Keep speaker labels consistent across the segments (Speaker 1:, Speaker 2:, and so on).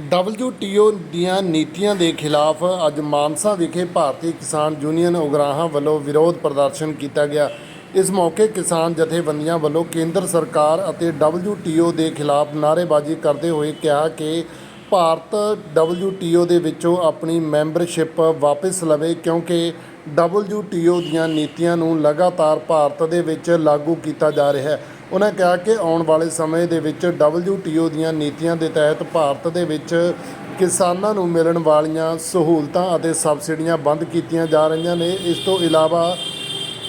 Speaker 1: WTO ਦੀਆਂ ਨੀਤੀਆਂ ਦੇ ਖਿਲਾਫ ਅੱਜ ਮਾਨਸਾ ਵਿਖੇ ਭਾਰਤੀ ਕਿਸਾਨ ਯੂਨੀਅਨ ਉਗਰਾਹਾਂ ਵੱਲੋਂ ਵਿਰੋਧ ਪ੍ਰਦਰਸ਼ਨ ਕੀਤਾ ਗਿਆ। ਇਸ ਮੌਕੇ ਕਿਸਾਨ ਜਥੇਬੰਦੀਆਂ ਵੱਲੋਂ ਕੇਂਦਰ ਸਰਕਾਰ ਅਤੇ WTO ਦੇ ਖਿਲਾਫ ਨਾਅਰੇਬਾਜ਼ੀ ਕਰਦੇ ਹੋਏ ਕਿਹਾ ਕਿ ਭਾਰਤ WTO ਦੇ ਵਿੱਚੋਂ ਆਪਣੀ ਮੈਂਬਰਸ਼ਿਪ ਵਾਪਸ ਲਵੇ ਕਿਉਂਕਿ WTO ਦੀਆਂ ਨੀਤੀਆਂ ਨੂੰ ਲਗਾਤਾਰ ਭਾਰਤ ਦੇ ਵਿੱਚ ਲਾਗੂ ਕੀਤਾ ਜਾ ਰਿਹਾ ਹੈ। ਉਹਨਾਂ ਕਿਹਾ ਕਿ ਆਉਣ ਵਾਲੇ ਸਮੇਂ ਦੇ ਵਿੱਚ WTO ਦੀਆਂ ਨੀਤੀਆਂ ਦੇ ਤਹਿਤ ਭਾਰਤ ਦੇ ਵਿੱਚ ਕਿਸਾਨਾਂ ਨੂੰ ਮਿਲਣ ਵਾਲੀਆਂ ਸਹੂਲਤਾਂ ਅਤੇ ਸਬਸਿਡੀਆਂ ਬੰਦ ਕੀਤੀਆਂ ਜਾ ਰਹੀਆਂ ਨੇ। ਇਸ ਤੋਂ ਇਲਾਵਾ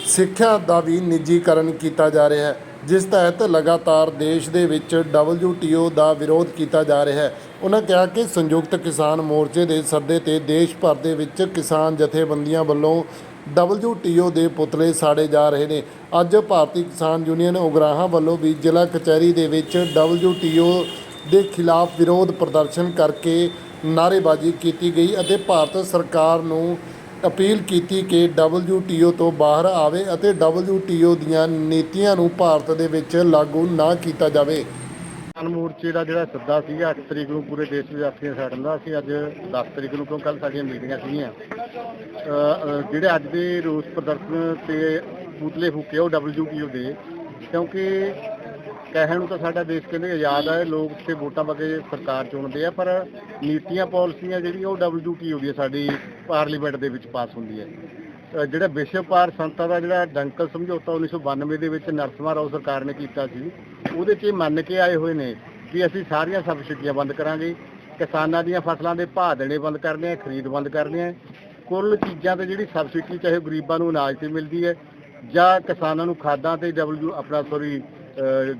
Speaker 1: ਸਿੱਖਿਆ ਦਾ ਵੀ ਨਿੱਜੀਕਰਨ ਕੀਤਾ ਜਾ ਰਿਹਾ ਹੈ, ਜਿਸ ਤਹਿਤ ਲਗਾਤਾਰ ਦੇਸ਼ ਦੇ ਵਿੱਚ WTO ਦਾ ਵਿਰੋਧ ਕੀਤਾ ਜਾ ਰਿਹਾ ਹੈ। ਉਹਨਾਂ ਕਿਹਾ ਕਿ ਸੰਯੁਕਤ ਕਿਸਾਨ ਮੋਰਚੇ ਦੇ ਸੱਦੇ ਤੇ ਦੇਸ਼ ਭਰ ਦੇ ਵਿੱਚ ਕਿਸਾਨ ਜਥੇਬੰਦੀਆਂ ਵੱਲੋਂ WTO ਦੇ ਪੁਤਲੇ ਸਾੜੇ ਜਾ ਰਹੇ ਨੇ। ਅੱਜ ਭਾਰਤੀ ਕਿਸਾਨ ਯੂਨੀਅਨ ਉਗਰਾਹਾਂ ਵੱਲੋਂ ਵੀ ਜ਼ਿਲ੍ਹਾ ਕਚਹਿਰੀ ਦੇ ਵਿੱਚ WTO ਦੇ ਖਿਲਾਫ ਵਿਰੋਧ ਪ੍ਰਦਰਸ਼ਨ ਕਰਕੇ ਨਾਅਰੇਬਾਜ਼ੀ ਕੀਤੀ ਗਈ ਅਤੇ ਭਾਰਤ ਸਰਕਾਰ ਨੂੰ ਅਪੀਲ ਕੀਤੀ ਕਿ WTO ਤੋਂ ਬਾਹਰ ਆਵੇ ਅਤੇ WTO ਦੀਆਂ ਨੀਤੀਆਂ ਨੂੰ ਭਾਰਤ ਦੇ ਵਿੱਚ ਲਾਗੂ ਨਾ ਕੀਤਾ ਜਾਵੇ।
Speaker 2: ਕਿਸਾਨ ਮੋਰਚੇ ਦਾ ਜਿਹੜਾ ਸੱਦਾ ਸੀਗਾ 8 ਤਰੀਕ ਨੂੰ ਪੂਰੇ ਦੇਸ਼ ਵਿੱਚ ਆਪਣੀਆਂ ਸਾੜਨ ਦਾ, ਅਸੀਂ ਅੱਜ 10 ਤਰੀਕ ਨੂੰ ਕਿਉਂ ਕੱਲ ਸਾਡੀਆਂ ਮੀਟਿੰਗਾਂ ਸੀਗੀਆਂ। ਜਿਹੜੇ ਅੱਜ ਦੇ ਰੋਸ ਪ੍ਰਦਰਸ਼ਨ ਤੇ ਪੁਤਲੇ ਫੂਕੇ ਉਹ WTO ਦੇ, ਕਿਉਂਕਿ ਕਹਿਣ ਨੂੰ ਤਾਂ ਸਾਡਾ ਦੇਸ਼ ਕਹਿੰਦੇ ਆਜ਼ਾਦ ਹੈ ਲੋਕ ਤੇ ਵੋਟਾਂ ਪਾ ਕੇ ਸਰਕਾਰ ਚੁਣਦੇ ਆ, ਪਰ ਨੀਤੀਆਂ, ਪਾਲਿਸੀਆਂ ਜਿਹੜੀਆਂ, ਉਹ WTO ਦੀਆਂ ਸਾਡੀ ਪਾਰਲੀਮੈਂਟ ਦੇ ਵਿੱਚ ਪਾਸ ਹੁੰਦੀ ਹੈ ਜਿਹੜਾ ਵਿਸ਼ਵ ਪਾਰ ਸੰਸਥਾ ਦਾ ਜਿਹੜਾ ਡੰਕਲ ਸਮਝੌਤਾ 1992 ਦੇ ਵਿੱਚ ਨਰਸਿਮਹਾ ਰਾਓ ਸਰਕਾਰ ਨੇ ਕੀਤਾ ਸੀ ਉਹਦੇ 'ਚ ਇਹ ਮੰਨ ਕੇ ਆਏ ਹੋਏ ਨੇ ਕਿ ਅਸੀਂ ਸਾਰੀਆਂ ਸਬਸਿਡੀਆਂ ਬੰਦ ਕਰਾਂਗੇ, ਕਿਸਾਨਾਂ ਦੀਆਂ ਫਸਲਾਂ ਦੇ ਭਾਅ ਦੇਣੇ ਬੰਦ ਕਰਨੇ ਆ, ਖਰੀਦ ਬੰਦ ਕਰਨੇ ਆ। ਕੁੱਲ ਚੀਜ਼ਾਂ ਤੇ ਜਿਹੜੀ ਸਬਸਿਡੀ ਚਾਹੇ ਗਰੀਬਾਂ ਨੂੰ ਅਨਾਜ ਤੇ ਮਿਲਦੀ ਹੈ, ਜਾਂ ਕਿਸਾਨਾਂ ਨੂੰ ਖਾਦਾਂ ਤੇ ਡਬਲਯੂ ਆਪਣਾ ਸੌਰੀ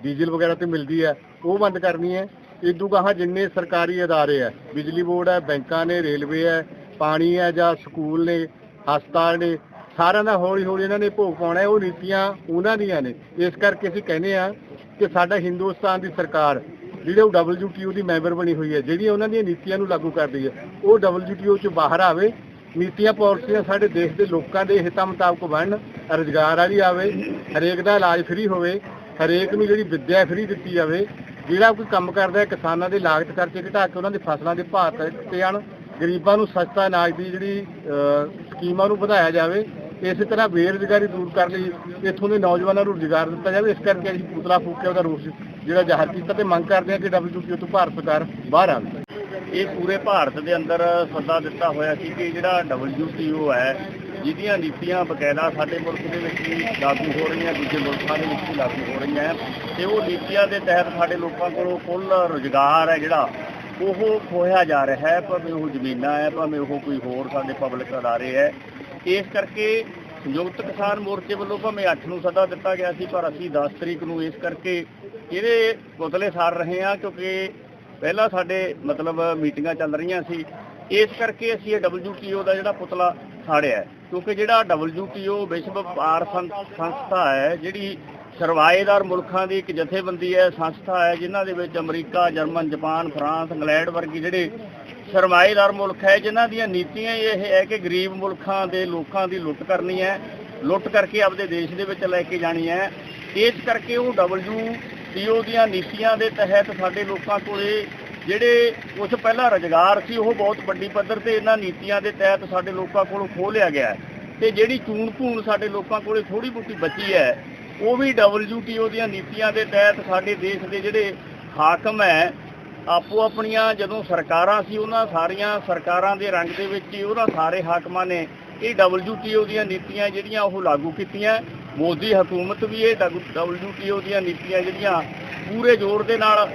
Speaker 2: ਡੀਜ਼ਲ ਵਗੈਰਾ ਤੇ ਮਿਲਦੀ ਹੈ, ਉਹ ਬੰਦ ਕਰਨੀ ਹੈ। ਇਦੋਂ ਗਾਹਾਂ ਜਿੰਨੇ ਸਰਕਾਰੀ ਅਦਾਰੇ ਹੈ ਬਿਜਲੀ ਬੋਰਡ ਹੈ, ਬੈਂਕਾਂ ਨੇ, ਰੇਲਵੇ ਹੈ, ਪਾਣੀ ਹੈ ਜਾਂ ਸਕੂਲ ਨੇ, ਹਸਪਤਾਲ ਨੇ, ਸਾਰਿਆਂ ਦਾ ਹੌਲੀ ਹੌਲੀ ਇਹਨਾਂ ਨੇ ਭੋਗ ਪਾਉਣਾ ਉਹ ਨੀਤੀਆਂ ਉਹਨਾਂ ਦੀਆਂ ਨੇ। ਇਸ ਕਰਕੇ ਅਸੀਂ ਕਹਿੰਦੇ ਆ ਕਿ ਸਾਡਾ ਹਿੰਦੁਸਤਾਨ ਦੀ ਸਰਕਾਰ, ਜਿਹੜੇ ਉਹ WTO ਦੀ ਮੈਂਬਰ ਬਣੀ ਹੋਈ ਹੈ, ਜਿਹੜੀਆਂ ਉਹਨਾਂ ਦੀਆਂ ਨੀਤੀਆਂ ਨੂੰ ਲਾਗੂ ਕਰਦੀ ਹੈ, ਉਹ WTO ਚ ਬਾਹਰ ਆਵੇ, ਨੀਤੀਆਂ ਪਾਲਿਸੀਆਂ ਸਾਡੇ ਦੇਸ਼ ਦੇ ਲੋਕਾਂ ਦੇ ਹਿੱਤਾਂ ਮੁਤਾਬਕ ਬਣਨ, ਰੁਜ਼ਗਾਰ ਵਾਲੀ ਆਵੇ, ਹਰੇਕ ਦਾ ਇਲਾਜ ਫ੍ਰੀ ਹੋਵੇ, ਹਰੇਕ ਨੂੰ ਜਿਹੜੀ ਵਿੱਦਿਆ ਫ੍ਰੀ ਦਿੱਤੀ ਜਾਵੇ, ਜਿਹੜਾ ਕੋਈ ਕੰਮ ਕਰਦਾ ਹੈ, ਕਿਸਾਨਾਂ ਦੇ ਲਾਗਤ ਖਰਚੇ ਘਟਾ ਕੇ ਉਹਨਾਂ ਦੇ ਫਸਲਾਂ ਦੇ ਭਾਅ ਤੇ ਤੇ ਆਣ, ਗਰੀਬਾਂ ਨੂੰ ਸਸਤਾ ਅਨਾਜ ਦੀ ਜਿਹੜੀ ਸਕੀਮਾਂ ਨੂੰ ਵਧਾਇਆ ਜਾਵੇ ਇਸੇ ਤਰ੍ਹਾਂ ਬੇਰੁਜ਼ਗਾਰੀ ਦੂਰ ਕਰਨ ਲਈ ਇੱਥੋਂ ਦੇ ਨੌਜਵਾਨਾਂ ਨੂੰ ਰੁਜ਼ਗਾਰ ਦਿੱਤਾ ਜਾਵੇ। ਇਸ ਕਰਕੇ ਅਸੀਂ ਪੁਤਲਾ ਫੂਕ ਕੇ ਉਹਦਾ ਰੋਸ ਜਿਹੜਾ ਜ਼ਾਹਰ ਕੀਤਾ ਤੇ ਮੰਗ ਕਰਦੇ ਹਾਂ ਕਿ WTO ਤੋਂ ਭਾਰਤ ਸਰਕਾਰ ਬਾਹਰ ਆਵੇ।
Speaker 3: ਇਹ ਪੂਰੇ ਭਾਰਤ ਦੇ ਅੰਦਰ ਸੱਦਾ ਦਿੱਤਾ ਹੋਇਆ ਸੀ ਕਿ ਜਿਹੜਾ WTO ਹੈ, ਜਿਹਦੀਆਂ ਨੀਤੀਆਂ ਬਕਾਇਦਾ ਸਾਡੇ ਮੁਲਕ ਦੇ ਵਿੱਚ ਵੀ ਲਾਗੂ ਹੋ ਰਹੀਆਂ, ਦੂਜੇ ਮੁਲਕਾਂ ਦੇ ਵਿੱਚ ਵੀ ਲਾਗੂ ਹੋ ਰਹੀਆਂ ਤੇ ਉਹ ਨੀਤੀਆਂ ਦੇ ਤਹਿਤ ਸਾਡੇ ਲੋਕਾਂ ਕੋਲੋਂ ਕੁੱਲ ਰੁਜ਼ਗਾਰ ਹੈ ਜਿਹੜਾ, ਉਹ ਖੋਇਆ ਜਾ ਰਿਹਾ ਹੈ। ਭਾਵੇਂ ਉਹ ਜ਼ਮੀਨਾਂ ਹੈ, ਭਾਵੇਂ ਉਹ ਕੋਈ ਹੋਰ ਸਾਡੇ ਪਬਲਿਕ ਅਦਾਰੇ ਹੈ। ਇਸ ਕਰਕੇ ਸੰਯੁਕਤ ਕਿਸਾਨ ਮੋਰਚੇ ਵੱਲੋਂ ਭਾਵੇਂ 8 ਨੂੰ ਸੱਦਾ ਦਿੱਤਾ ਗਿਆ ਸੀ, ਪਰ ਅਸੀਂ 10 ਤਰੀਕ ਨੂੰ ਇਸ ਕਰਕੇ ਇਹਦੇ ਪੁਤਲੇ ਸਾੜ ਰਹੇ ਹਾਂ, ਕਿਉਂਕਿ ਪਹਿਲਾਂ ਸਾਡੇ ਮਤਲਬ ਮੀਟਿੰਗਾਂ ਚੱਲ ਰਹੀਆਂ ਸੀ। ਇਸ ਕਰਕੇ ਅਸੀਂ ਇਹ WTO ਦਾ ਜਿਹੜਾ ਪੁਤਲਾ ਸਾੜਿਆ ਕਿਉਂਕਿ ਜਿਹੜਾ WTO ਵਿਸ਼ਵ ਵਪਾਰ ਸੰਸਥਾ ਹੈ, ਜਿਹੜੀ ਸਰਵਾਏਦਾਰ ਮੁਲਕਾਂ ਦੀ ਇੱਕ ਜਥੇਬੰਦੀ ਹੈ, ਸੰਸਥਾ ਹੈ, ਜਿਨ੍ਹਾਂ ਦੇ ਵਿੱਚ America, German, Japan, France, England ਵਰਗੀ ਜਿਹੜੇ ਸਰਮਾਏਦਾਰ ਮੁਲਕ ਹੈ, ਜਿਨ੍ਹਾਂ ਦੀਆਂ ਨੀਤੀਆਂ ਇਹ ਹੈ ਕਿ ਗਰੀਬ ਮੁਲਕਾਂ ਦੇ ਲੋਕਾਂ ਦੀ ਲੁੱਟ ਕਰਨੀ ਹੈ, ਲੁੱਟ ਕਰਕੇ ਆਪਦੇ ਦੇਸ਼ ਦੇ ਵਿੱਚ ਲੈ ਕੇ ਜਾਣੀ ਹੈ ਇਸ ਕਰਕੇ ਉਹ WTO ਦੀਆਂ ਨੀਤੀਆਂ ਦੇ ਤਹਿਤ ਸਾਡੇ ਲੋਕਾਂ ਕੋਲੇ ਜਿਹੜੇ ਕੁਝ ਪਹਿਲਾਂ ਰੁਜ਼ਗਾਰ ਸੀ, ਉਹ ਬਹੁਤ ਵੱਡੀ ਪੱਧਰ ਤੇ ਇਹਨਾਂ ਨੀਤੀਆਂ ਦੇ ਤਹਿਤ ਸਾਡੇ ਲੋਕਾਂ ਕੋਲੋਂ ਖੋਹ ਲਿਆ ਗਿਆ ਹੈ। ਤੇ ਜਿਹੜੀ ਚੂਣ ਭੂਨ ਸਾਡੇ ਲੋਕਾਂ ਕੋਲੇ ਥੋੜੀ ਬਹੁਤੀ ਬਚੀ ਹੈ, ਉਹ ਵੀ WTO ਦੀਆਂ ਨੀਤੀਆਂ ਦੇ ਤਹਿਤ ਸਾਡੇ ਦੇਸ਼ ਦੇ ਜਿਹੜੇ ਹਾਕਮ ਹੈ ਆਪੋ ਆਪਣੀਆਂ ਜਦੋਂ ਸਰਕਾਰਾਂ ਸੀ, ਉਹਨਾਂ ਸਾਰੀਆਂ ਸਰਕਾਰਾਂ ਦੇ ਰੰਗ ਦੇ ਵਿੱਚ ਹੀ ਉਹਨਾਂ ਸਾਰੇ ਹਾਕਮਾਂ ਨੇ ਇਹ WTO ਦੀਆਂ ਨੀਤੀਆਂ ਜਿਹੜੀਆਂ ਉਹ ਲਾਗੂ ਕੀਤੀਆਂ। ਮੋਦੀ ਹਕੂਮਤ ਵੀ ਇਹ WTO ਦੀਆਂ ਨੀਤੀਆਂ ਜਿਹੜੀਆਂ ਪੂਰੇ ਜ਼ੋਰ ਦੇ ਨਾਲ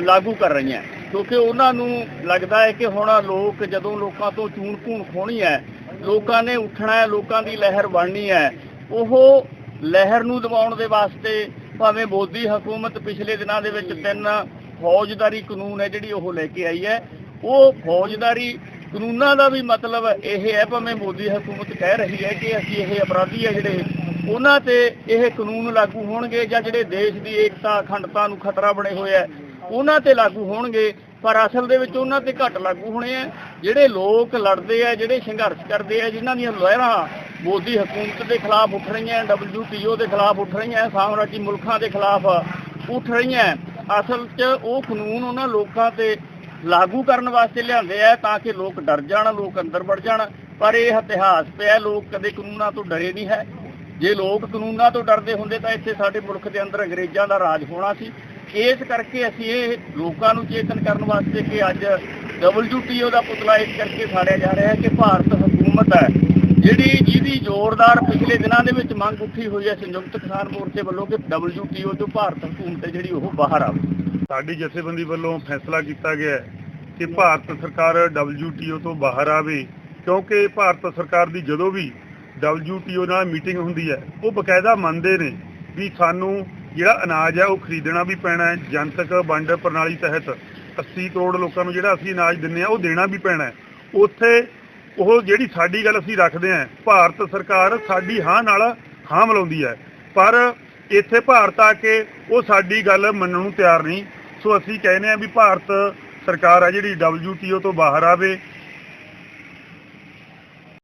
Speaker 3: ਲਾਗੂ ਕਰ ਰਹੀਆਂ। ਕਿਉਂਕਿ ਉਹਨਾਂ ਨੂੰ ਲੱਗਦਾ ਹੈ ਕਿ ਹੁਣ ਲੋਕ ਜਦੋਂ ਲੋਕਾਂ ਤੋਂ ਚੂਣ ਭੂਣ ਖੋਣੀ ਹੈ, ਲੋਕਾਂ ਨੇ ਉੱਠਣਾ ਹੈ, ਲੋਕਾਂ ਦੀ ਲਹਿਰ ਬਣਨੀ ਹੈ, ਉਹ ਲਹਿਰ ਨੂੰ ਦਬਾਉਣ ਦੇ ਵਾਸਤੇ ਭਾਵੇਂ ਮੋਦੀ ਹਕੂਮਤ ਪਿਛਲੇ ਦਿਨਾਂ ਦੇ ਵਿੱਚ ਤਿੰਨ ਫੌਜਦਾਰੀ ਕਾਨੂੰਨ ਹੈ ਜਿਹੜੀ ਉਹ ਲੈ ਕੇ ਆਈ ਹੈ। ਉਹ ਫੌਜਦਾਰੀ ਕਾਨੂੰਨਾਂ ਦਾ ਵੀ ਮਤਲਬ ਇਹ ਹੈ, ਭਾਵੇਂ ਮੋਦੀ ਹਕੂਮਤ ਕਹਿ ਰਹੀ ਹੈ ਕਿ ਅਸੀਂ ਇਹ ਅਪਰਾਧੀ ਹੈ ਜਿਹੜੇ, ਉਹਨਾਂ ਤੇ ਇਹ ਕਾਨੂੰਨ ਲਾਗੂ ਹੋਣਗੇ ਜਾਂ ਜਿਹੜੇ ਦੇਸ਼ ਦੀ ਏਕਤਾ ਅਖੰਡਤਾ ਨੂੰ ਖਤਰਾ ਬਣੇ ਹੋਏ ਹੈ, ਉਹਨਾਂ ਤੇ ਲਾਗੂ ਹੋਣਗੇ। ਪਰ ਅਸਲ ਦੇ ਵਿੱਚ ਉਹਨਾਂ ਤੇ ਘੱਟ ਲਾਗੂ ਹੋਣੇ ਆ ਜਿਹੜੇ ਲੋਕ ਲੜਦੇ ਆ ਜਿਹੜੇ ਸੰਘਰਸ਼ ਕਰਦੇ ਆ ਜਿਨ੍ਹਾਂ ਦੀਆਂ ਲਹਿਰਾਂ ਮੋਦੀ ਹਕੂਮਤ ਦੇ ਖਿਲਾਫ ਉੱਠ ਰਹੀਆਂ WTO ਦੇ ਖਿਲਾਫ ਉੱਠ ਰਹੀਆਂ ਸਾਮਰਾਜੀ ਮੁਲਕਾਂ ਦੇ ਖਿਲਾਫ ਉੱਠ ਰਹੀਆਂ ਅਸਲ 'ਚ ਉਹ ਕਾਨੂੰਨ ਉਹਨਾਂ ਲੋਕਾਂ ਤੇ ਲਾਗੂ ਕਰਨ ਵਾਸਤੇ ਲਿਆਂਦੇ ਆ ਤਾਂ ਕਿ ਲੋਕ ਡਰ ਜਾਣ, ਲੋਕ ਅੰਦਰ ਵੜ ਜਾਣ। ਪਰ ਇਹ ਇਤਿਹਾਸ ਪਿਆ ਲੋਕ ਕਦੇ ਕਾਨੂੰਨਾਂ ਤੋਂ ਡਰੇ ਨਹੀਂ ਹੈ। ਜੇ ਲੋਕ ਕਾਨੂੰਨਾਂ ਤੋਂ ਡਰਦੇ ਹੁੰਦੇ ਤਾਂ ਇੱਥੇ ਸਾਡੇ ਮੁਲਕ ਦੇ ਅੰਦਰ ਅੰਗਰੇਜ਼ਾਂ ਦਾ ਰਾਜ ਹੋਣਾ ਸੀ। ਇਸ ਕਰਕੇ ਅਸੀਂ ਇਹ ਲੋਕਾਂ ਨੂੰ ਚੇਤਨ ਕਰਨ ਵਾਸਤੇ ਕਿ ਅੱਜ WTO ਦਾ ਪੁਤਲਾ ਇਸ ਕਰਕੇ ਸਾੜਿਆ ਜਾ ਰਿਹਾ ਹੈ ਕਿ ਭਾਰਤ ਹਕੂਮਤ ਹੈ। ਜਿਹੜੀ ਜਿਹਦੀ ਜ਼ੋਰਦਾਰ ਪਿਛਲੇ ਦਿਨਾਂ ਦੇ ਵਿੱਚ ਮੰਗ ਉੱਠੀ ਹੋਈ ਹੈ ਸੰਯੁਕਤ ਕਿਸਾਨ ਮੋਰਚੇ ਵੱਲੋਂ ਕਿ WTO ਤੋਂ ਭਾਰਤ ਹਕੂਮਤ ਜਿਹੜੀ ਉਹ ਬਾਹਰ ਆਵੇ।
Speaker 4: ਸਾਡੀ ਜਥੇਬੰਦੀ ਵੱਲੋਂ ਫੈਸਲਾ ਕੀਤਾ ਗਿਆ ਕਿ ਭਾਰਤ ਸਰਕਾਰ WTO ਤੋਂ ਬਾਹਰ ਆਵੇ, ਕਿਉਂਕਿ ਭਾਰਤ ਸਰਕਾਰ ਦੀ ਜਦੋਂ ਵੀ WTO ਨਾਲ ਮੀਟਿੰਗ ਹੁੰਦੀ ਹੈ, ਉਹ ਬਕਾਇਦਾ ਮੰਨਦੇ ਨੇ ਵੀ ਸਾਨੂੰ ਜਿਹੜਾ ਅਨਾਜ ਹੈ ਉਹ ਖਰੀਦਣਾ ਵੀ ਪੈਣਾ ਹੈ, ਜਨਤਕ ਵੰਡ ਪ੍ਰਣਾਲੀ ਤਹਿਤ 80 ਕਰੋੜ ਲੋਕਾਂ ਨੂੰ ਜਿਹੜਾ ਅਸੀਂ ਅਨਾਜ ਦਿੰਨੇ ਆ ਉਹ ਦੇਣਾ ਵੀ ਪੈਣਾ ਹੈ। ਉੱਥੇ ਉਹ ਜਿਹੜੀ ਸਾਡੀ ਗੱਲ ਅਸੀਂ ਰੱਖਦੇ ਹਾਂ, ਭਾਰਤ ਸਰਕਾਰ ਸਾਡੀ ਹਾਂ ਨਾਲ ਹਾਂ ਮਿਲਾਉਂਦੀ ਹੈ। ਪਰ ਇੱਥੇ ਭਾਰਤ ਆ ਕੇ ਉਹ ਸਾਡੀ ਗੱਲ ਮੰਨਣ ਨੂੰ ਤਿਆਰ ਨਹੀਂ। ਸੋ ਅਸੀਂ ਕਹਿੰਦੇ ਆ ਵੀ ਭਾਰਤ ਸਰਕਾਰ ਆ ਜਿਹੜੀ WTO ਤੋਂ ਬਾਹਰ ਆਵੇ